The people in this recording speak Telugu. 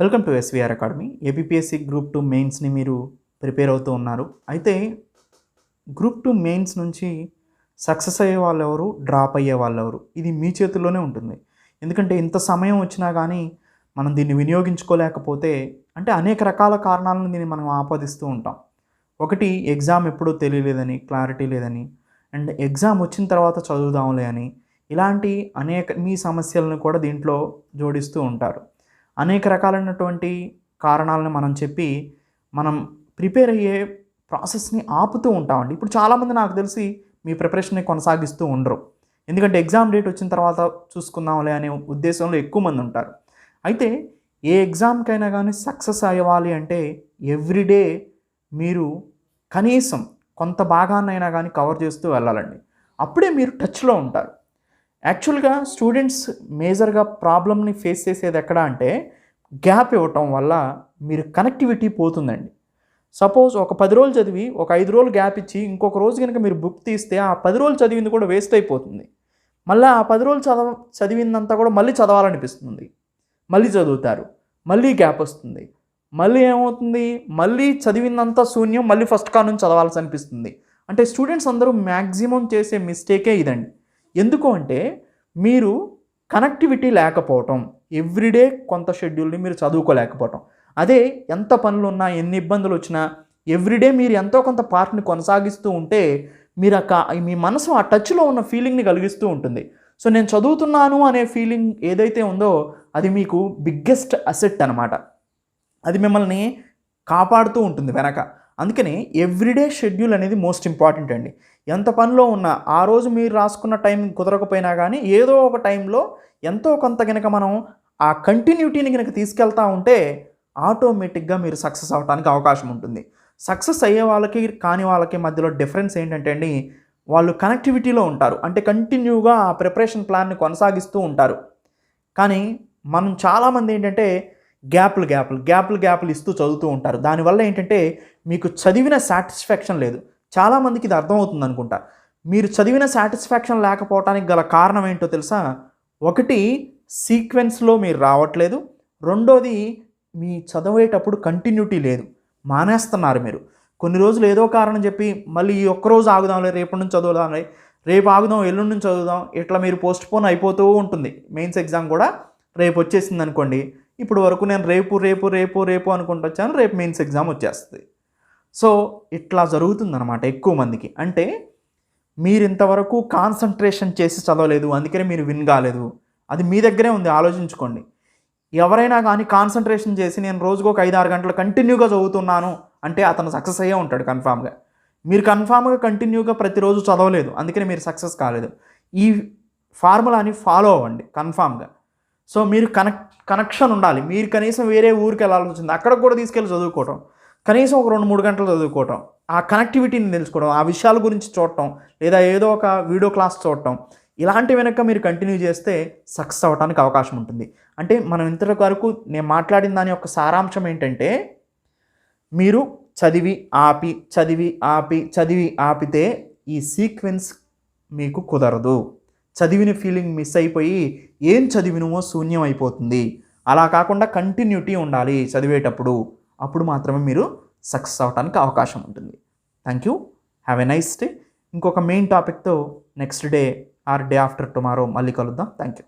Welcome to SVR academy. APPSC group two మెయిన్స్ని మీరు ప్రిపేర్ అవుతూ ఉన్నారు. అయితే గ్రూప్ టూ మెయిన్స్ నుంచి సక్సెస్ అయ్యే వాళ్ళు ఎవరు డ్రాప్ అయ్యే వాళ్ళు ఎవరు ఇది మీ చేతుల్లోనే ఉంటుంది. ఎందుకంటే ఇంత సమయం వచ్చినా కానీ మనం దీన్ని వినియోగించుకోలేకపోతే అంటే అనేక రకాల కారణాలను దీన్ని మనం ఆపాదిస్తూ ఉంటాం. ఒకటి ఎగ్జామ్ ఎప్పుడూ తెలియలేదని క్లారిటీ లేదని అండ్ ఎగ్జామ్ వచ్చిన తర్వాత చదువుదాంలే అని ఇలాంటి అనేక మీ సమస్యలను కూడా దీంట్లో జోడిస్తూ ఉంటారు. అనేక రకాలైనటువంటి కారణాలను మనం చెప్పి మనం ప్రిపేర్ అయ్యే ప్రాసెస్ని ఆపుతూ ఉంటామండి. ఇప్పుడు చాలామంది నాకు తెలిసి మీ ప్రిపరేషన్ని కొనసాగిస్తూ ఉండరు. ఎందుకంటే ఎగ్జామ్ డేట్ వచ్చిన తర్వాత చూసుకుందాంలే అనే ఉద్దేశంలో ఎక్కువ మంది ఉంటారు. అయితే ఏ ఎగ్జామ్కైనా కానీ సక్సెస్ అవ్వాలి అంటే ఎవ్రీడే మీరు కనీసం కొంత భాగాన్నైనా కానీ కవర్ చేస్తూ వెళ్ళాలండి. అప్పుడే మీరు టచ్లో ఉంటారు. యాక్చువల్గా స్టూడెంట్స్ మేజర్గా ప్రాబ్లమ్ని ఫేస్ చేసేది ఎక్కడ అంటే గ్యాప్ ఇవ్వటం వల్ల మీరు కనెక్టివిటీ పోతుందండి. సపోజ్ ఒక పది రోజులు చదివి ఒక ఐదు రోజులు గ్యాప్ ఇచ్చి ఇంకొక రోజు కనుక మీరు బుక్ తీస్తే ఆ పది రోజులు చదివింది కూడా వేస్ట్ అయిపోతుంది. మళ్ళీ ఆ పది రోజులు చదవ చదివిందంతా కూడా మళ్ళీ చదవాలనిపిస్తుంది. మళ్ళీ చదువుతారు. మళ్ళీ గ్యాప్ వస్తుంది. మళ్ళీ ఏమవుతుంది? మళ్ళీ చదివిందంతా శూన్యం మళ్ళీ ఫస్ట్ కా నుంచి చదవాల్సి అనిపిస్తుంది. అంటే స్టూడెంట్స్ అందరూ మ్యాక్సిమం చేసే మిస్టేకే ఇదండి. ఎందుకు అంటే మీరు కనెక్టివిటీ లేకపోవటం ఎవ్రీడే కొంత షెడ్యూల్ని మీరు చదువుకోలేకపోవటం. అదే ఎంత పనులు ఉన్నా ఎన్ని ఇబ్బందులు వచ్చినా ఎవ్రీడే మీరు ఎంతో కొంత పార్ట్ని కొనసాగిస్తూ ఉంటే మీరు ఆ మీ మనసు ఆ టచ్లో ఉన్న ఫీలింగ్ని కలిగిస్తూ ఉంటుంది. సో నేను చదువుతున్నాను అనే ఫీలింగ్ ఏదైతే ఉందో అది మీకు బిగ్గెస్ట్ అసెట్ అనమాట అది మిమ్మల్ని కాపాడుతూ ఉంటుంది వెనక. అందుకని ఎవ్రీడే షెడ్యూల్ అనేది మోస్ట్ ఇంపార్టెంట్ అండి. ఎంత పనిలో ఉన్నా ఆ రోజు మీరు రాసుకున్న టైం కుదరకపోయినా కానీ ఏదో ఒక టైంలో ఎంతో కొంత కనుక మనం ఆ కంటిన్యూటీని కనుక తీసుకెళ్తా ఉంటే ఆటోమేటిక్గా మీరు సక్సెస్ అవ్వడానికి అవకాశం ఉంటుంది. సక్సెస్ అయ్యే వాళ్ళకి కాని వాళ్ళకి మధ్యలో డిఫరెన్స్ ఏంటంటే అండి వాళ్ళు కనెక్టివిటీలో ఉంటారు. అంటే కంటిన్యూగా ఆ ప్రిపరేషన్ ప్లాన్ని కొనసాగిస్తూ ఉంటారు. కానీ మనం చాలామంది ఏంటంటే గ్యాప్లు గ్యాప్లు గ్యాప్లు గ్యాప్లు ఇస్తూ చదువుతూ ఉంటారు. దానివల్ల ఏంటంటే మీకు చదివిన సాటిస్ఫాక్షన్ లేదు. చాలామందికి ఇది అర్థమవుతుంది అనుకుంటా. మీరు చదివిన సాటిస్ఫాక్షన్ లేకపోవటానికి గల కారణం ఏంటో తెలుసా? ఒకటి సీక్వెన్స్లో మీరు రావట్లేదు. రెండోది మీ చదివేటప్పుడు కంటిన్యూటీ లేదు. మానేస్తున్నారు మీరు. కొన్ని రోజులు ఏదో కారణం చెప్పి మళ్ళీ ఈ ఒక్కరోజు ఆగుదాంలే రేపటి నుంచి చదువుదాంలే రేపు ఆగుదాం ఎల్లుండి నుంచి చదువుదాం ఇట్లా మీరు పోస్ట్ పోన్ అయిపోతూ ఉంటుంది. మెయిన్స్ ఎగ్జామ్ కూడా రేపు వచ్చేసింది అనుకోండి ఇప్పుడు వరకు నేను రేపు రేపు రేపు రేపు అనుకుంటూ వచ్చాను. రేపు మెయిన్స్ ఎగ్జామ్ వచ్చేస్తుంది. సో ఇట్లా జరుగుతుందన్నమాట ఎక్కువ మందికి. అంటే మీరు ఇంతవరకు కాన్సన్ట్రేషన్ చేసి చదవలేదు అందుకనే మీరు విన్ కాలేదు. అది మీ దగ్గరే ఉంది ఆలోచించుకోండి. ఎవరైనా కానీ కాన్సన్ట్రేషన్ చేసి నేను రోజుకు ఒక ఐదు ఆరు గంటలు కంటిన్యూగా చదువుతున్నాను అంటే అతను సక్సెస్ అయ్యే ఉంటాడు కన్ఫామ్గా. మీరు కన్ఫామ్గా కంటిన్యూగా ప్రతిరోజు చదవలేదు అందుకనే మీరు సక్సెస్ కాలేదు. ఈ ఫార్ములాని ఫాలో అవ్వండి కన్ఫామ్గా. సో మీరు కనెక్ట్ కనెక్షన్ ఉండాలి. మీరు కనీసం వేరే ఊరికి వెళ్ళాల్సి వచ్చింది. అక్కడ కూడా తీసుకెళ్ళి చదువుకోవటం. కనీసం ఒక రెండు మూడు గంటలు చదువుకోవటం. ఆ కనెక్టివిటీని తెలుసుకోవడం. ఆ విషయాల గురించి చూడటం. లేదా ఏదో ఒక వీడియో క్లాస్ చూడటం. ఇలాంటి వెనక మీరు కంటిన్యూ చేస్తే సక్సెస్ అవ్వడానికి అవకాశం ఉంటుంది. అంటే మనం ఇంతటి వరకు నేను మాట్లాడిన దాని యొక్క సారాంశం ఏంటంటే మీరు చదివి ఆపి చదివి ఆపి చదివి ఆపితే ఈ సీక్వెన్స్ మీకు కుదరదు. చదివిన ఫీలింగ్ మిస్ అయిపోయి ఏం చదివినమో శూన్యం అయిపోతుంది. అలా కాకుండా కంటిన్యూటీ ఉండాలి చదివేటప్పుడు. అప్పుడు మాత్రమే మీరు సక్సెస్ అవ్వడానికి అవకాశం ఉంటుంది. Thank you have a nice day ఇంకొక మెయిన్ టాపిక్తో next day or day after tomorrow మళ్ళీ కలుద్దాం. Thank you